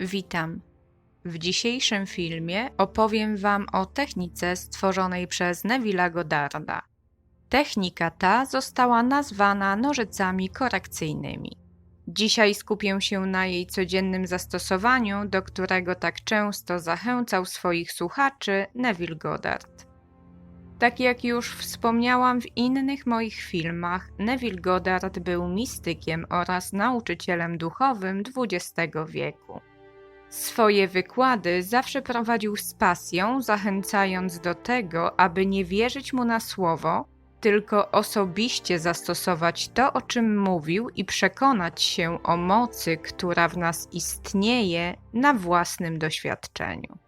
Witam. W dzisiejszym filmie opowiem Wam o technice stworzonej przez Neville'a Goddarda. Technika ta została nazwana nożycami korekcyjnymi. Dzisiaj skupię się na jej codziennym zastosowaniu, do którego tak często zachęcał swoich słuchaczy Neville Goddard. Tak jak już wspomniałam w innych moich filmach, Neville Goddard był mistykiem oraz nauczycielem duchowym XX wieku. Swoje wykłady zawsze prowadził z pasją, zachęcając do tego, aby nie wierzyć mu na słowo, tylko osobiście zastosować to, o czym mówił i przekonać się o mocy, która w nas istnieje na własnym doświadczeniu.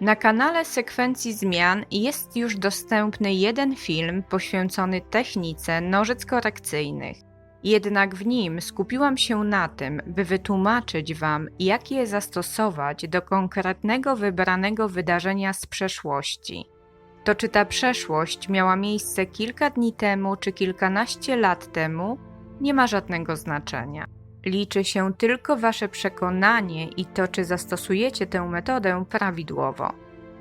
Na kanale Sekwencji Zmian jest już dostępny jeden film poświęcony technice nożyc korekcyjnych. Jednak w nim skupiłam się na tym, by wytłumaczyć Wam, jak je zastosować do konkretnego wybranego wydarzenia z przeszłości. To czy ta przeszłość miała miejsce kilka dni temu czy kilkanaście lat temu, nie ma żadnego znaczenia. Liczy się tylko Wasze przekonanie i to, czy zastosujecie tę metodę prawidłowo.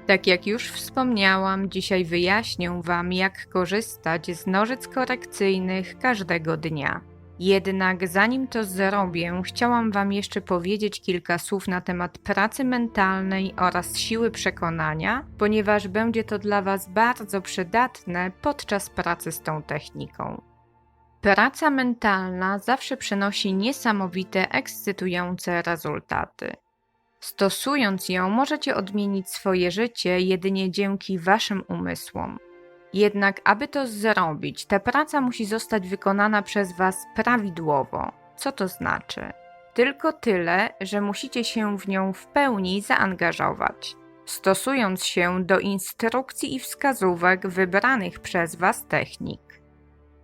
Tak jak już wspomniałam, dzisiaj wyjaśnię Wam, jak korzystać z nożyc korekcyjnych każdego dnia. Jednak zanim to zrobię, chciałam Wam jeszcze powiedzieć kilka słów na temat pracy mentalnej oraz siły przekonania, ponieważ będzie to dla Was bardzo przydatne podczas pracy z tą techniką. Praca mentalna zawsze przynosi niesamowite, ekscytujące rezultaty. Stosując ją, możecie odmienić swoje życie jedynie dzięki Waszym umysłom. Jednak, aby to zrobić, ta praca musi zostać wykonana przez Was prawidłowo. Co to znaczy? Tylko tyle, że musicie się w nią w pełni zaangażować, stosując się do instrukcji i wskazówek wybranych przez Was technik.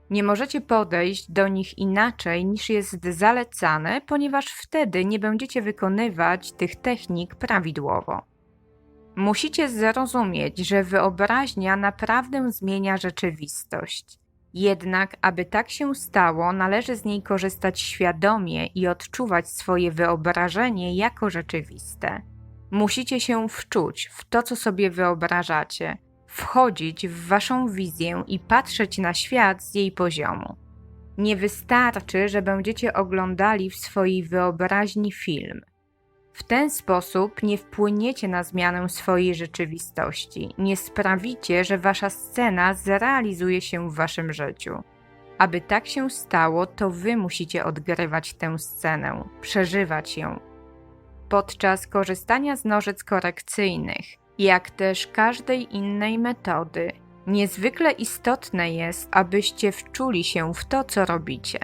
Nie możecie podejść do nich inaczej niż jest zalecane, ponieważ wtedy nie będziecie wykonywać tych technik prawidłowo. Musicie zrozumieć, że wyobraźnia naprawdę zmienia rzeczywistość. Jednak, aby tak się stało, należy z niej korzystać świadomie i odczuwać swoje wyobrażenie jako rzeczywiste. Musicie się wczuć w to, co sobie wyobrażacie, wchodzić w waszą wizję i patrzeć na świat z jej poziomu. Nie wystarczy, że będziecie oglądali w swojej wyobraźni film. W ten sposób nie wpłyniecie na zmianę swojej rzeczywistości, nie sprawicie, że wasza scena zrealizuje się w waszym życiu. Aby tak się stało, to wy musicie odgrywać tę scenę, przeżywać ją. Podczas korzystania z nożyc korekcyjnych, jak też każdej innej metody, niezwykle istotne jest, abyście wczuli się w to, co robicie.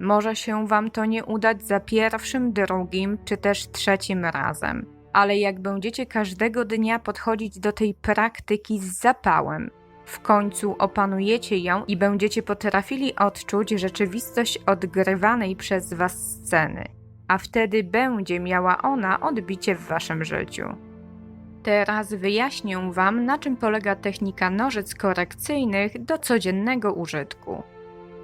Może się Wam to nie udać za pierwszym, drugim czy też trzecim razem, ale jak będziecie każdego dnia podchodzić do tej praktyki z zapałem, w końcu opanujecie ją i będziecie potrafili odczuć rzeczywistość odgrywanej przez Was sceny, a wtedy będzie miała ona odbicie w Waszym życiu. Teraz wyjaśnię Wam, na czym polega technika nożyc korekcyjnych do codziennego użytku.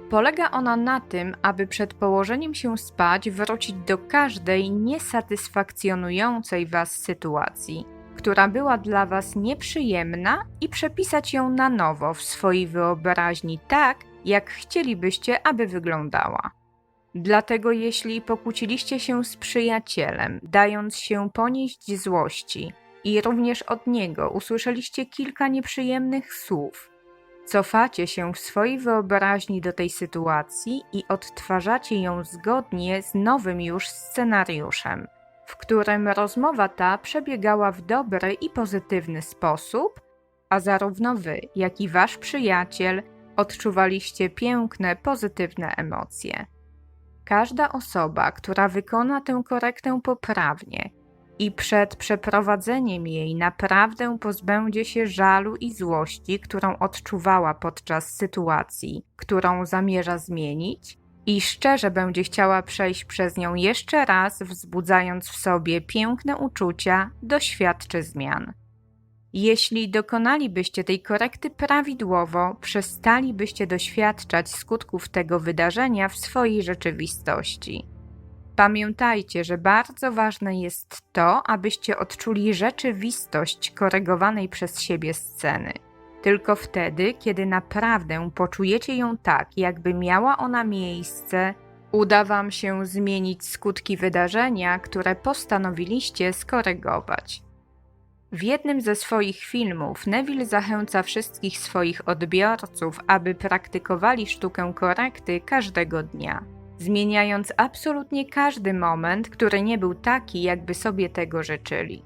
Polega ona na tym, aby przed położeniem się spać wrócić do każdej niesatysfakcjonującej Was sytuacji, która była dla Was nieprzyjemna i przepisać ją na nowo w swojej wyobraźni tak, jak chcielibyście, aby wyglądała. Dlatego jeśli pokłóciliście się z przyjacielem, dając się ponieść złości, i również od niego usłyszeliście kilka nieprzyjemnych słów. Cofacie się w swojej wyobraźni do tej sytuacji i odtwarzacie ją zgodnie z nowym już scenariuszem, w którym rozmowa ta przebiegała w dobry i pozytywny sposób, a zarówno wy, jak i wasz przyjaciel odczuwaliście piękne, pozytywne emocje. Każda osoba, która wykona tę korektę poprawnie, i przed przeprowadzeniem jej naprawdę pozbędzie się żalu i złości, którą odczuwała podczas sytuacji, którą zamierza zmienić, i szczerze będzie chciała przejść przez nią jeszcze raz, wzbudzając w sobie piękne uczucia, doświadczy zmian. Jeśli dokonalibyście tej korekty prawidłowo, przestalibyście doświadczać skutków tego wydarzenia w swojej rzeczywistości. Pamiętajcie, że bardzo ważne jest to, abyście odczuli rzeczywistość korygowanej przez siebie sceny. Tylko wtedy, kiedy naprawdę poczujecie ją tak, jakby miała ona miejsce, uda Wam się zmienić skutki wydarzenia, które postanowiliście skorygować. W jednym ze swoich filmów Neville zachęca wszystkich swoich odbiorców, aby praktykowali sztukę korekty każdego dnia, zmieniając absolutnie każdy moment, który nie był taki, jakby sobie tego życzyli.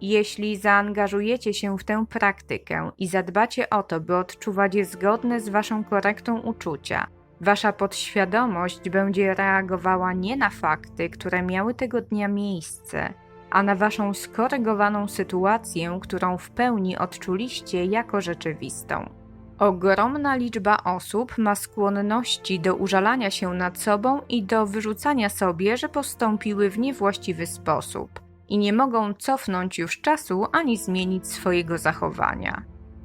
Jeśli zaangażujecie się w tę praktykę i zadbacie o to, by odczuwać je zgodne z Waszą korektą uczucia, Wasza podświadomość będzie reagowała nie na fakty, które miały tego dnia miejsce, a na Waszą skorygowaną sytuację, którą w pełni odczuliście jako rzeczywistą. Ogromna liczba osób ma skłonności do użalania się nad sobą i do wyrzucania sobie, że postąpiły w niewłaściwy sposób i nie mogą cofnąć już czasu ani zmienić swojego zachowania.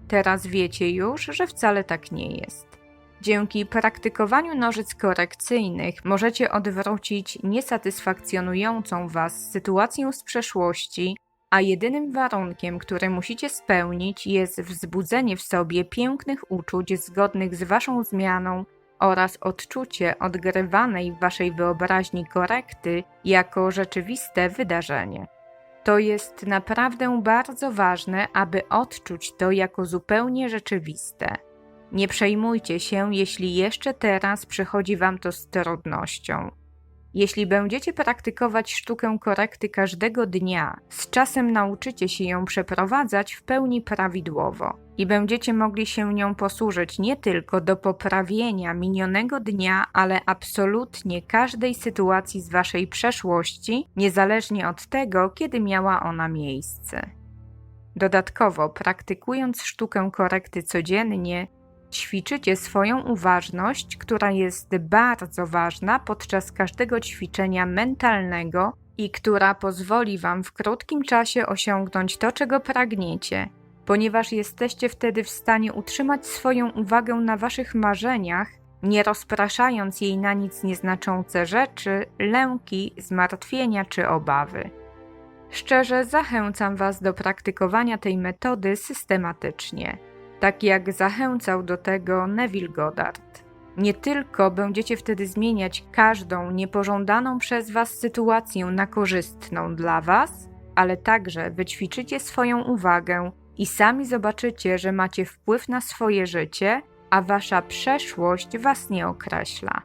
Teraz wiecie już, że wcale tak nie jest. Dzięki praktykowaniu nożyc korekcyjnych możecie odwrócić niesatysfakcjonującą Was sytuację z przeszłości, a jedynym warunkiem, który musicie spełnić, jest wzbudzenie w sobie pięknych uczuć zgodnych z Waszą zmianą oraz odczucie odgrywanej w Waszej wyobraźni korekty jako rzeczywiste wydarzenie. To jest naprawdę bardzo ważne, aby odczuć to jako zupełnie rzeczywiste. Nie przejmujcie się, jeśli jeszcze teraz przychodzi Wam to z trudnością. Jeśli będziecie praktykować sztukę korekty każdego dnia, z czasem nauczycie się ją przeprowadzać w pełni prawidłowo i będziecie mogli się nią posłużyć nie tylko do poprawienia minionego dnia, ale absolutnie każdej sytuacji z Waszej przeszłości, niezależnie od tego, kiedy miała ona miejsce. Dodatkowo, praktykując sztukę korekty codziennie, ćwiczycie swoją uważność, która jest bardzo ważna podczas każdego ćwiczenia mentalnego i która pozwoli Wam w krótkim czasie osiągnąć to, czego pragniecie, ponieważ jesteście wtedy w stanie utrzymać swoją uwagę na Waszych marzeniach, nie rozpraszając jej na nic nieznaczące rzeczy, lęki, zmartwienia czy obawy. Szczerze zachęcam Was do praktykowania tej metody systematycznie tak jak zachęcał do tego Neville Goddard. Nie tylko będziecie wtedy zmieniać każdą niepożądaną przez Was sytuację na korzystną dla Was, ale także wyćwiczycie swoją uwagę i sami zobaczycie, że macie wpływ na swoje życie, a Wasza przeszłość Was nie określa.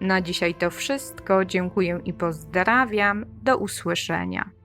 Na dzisiaj to wszystko. Dziękuję i pozdrawiam. Do usłyszenia.